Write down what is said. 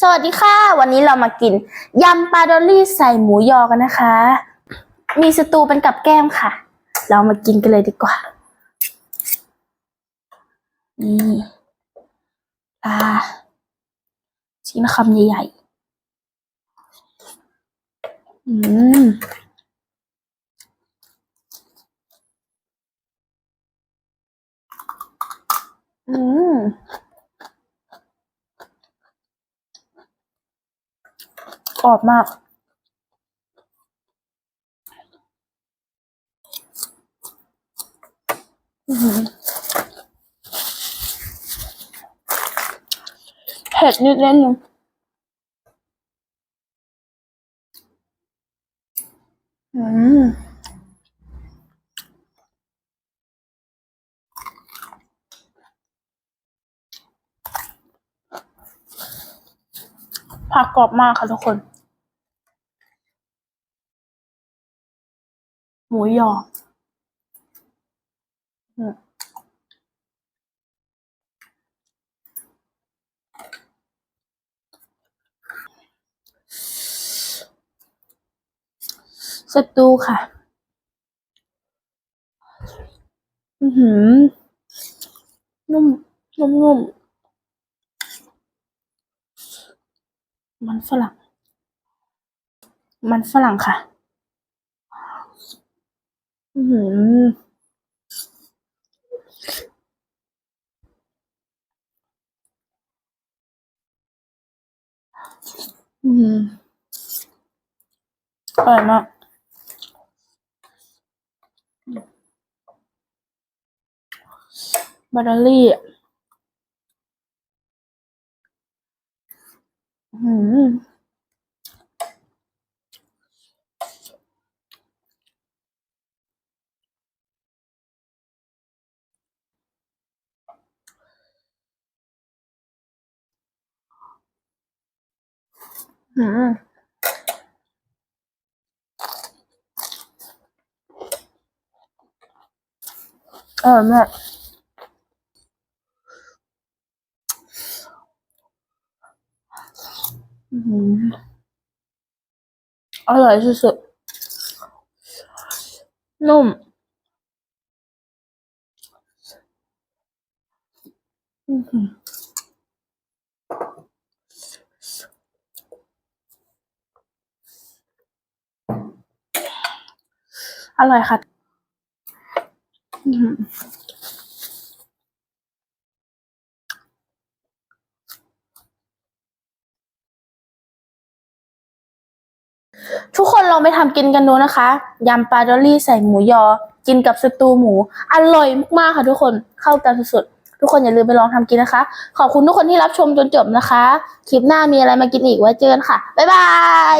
สวัสดีค่ะ วันนี้เรามากินยำปลาดอลลี่ใส่หมูยอกันนะคะ มีสตูเป็นกับแก้มค่ะ เรามากินกันเลยดีกว่า นี่ปลาชิ้นคำใหญ่ๆ อืมอืม ก รอบมาก เผ็ดนิดนิดนึงอืมผักกรอบมากค่ะทุกคน มูยอสตูค่ะ อือหือ นุ่ม นุ่มนุ่มมันฝรั่ง มันฝรั่งค่ะ อือหืออืมอร่อยมากบัตเตอรี่อืม อืมอร่อยมากอืมอร่อยสุดๆ นุ่ม อือ อร่อยค่ะทุกคนลองไปทำกินกันดูนะคะ ยำปลาดอลลี่ใส่หมูยอ กินกับสตูหมู อร่อยมากๆค่ะทุกคน เข้ากันสุดๆ ทุกคนอย่าลืมไปลองทำกินนะคะ ขอบคุณทุกคนที่รับชมจนจบนะคะ คลิปหน้ามีอะไรมากินอีกไว้เจอกันค่ะ บ๊ายบาย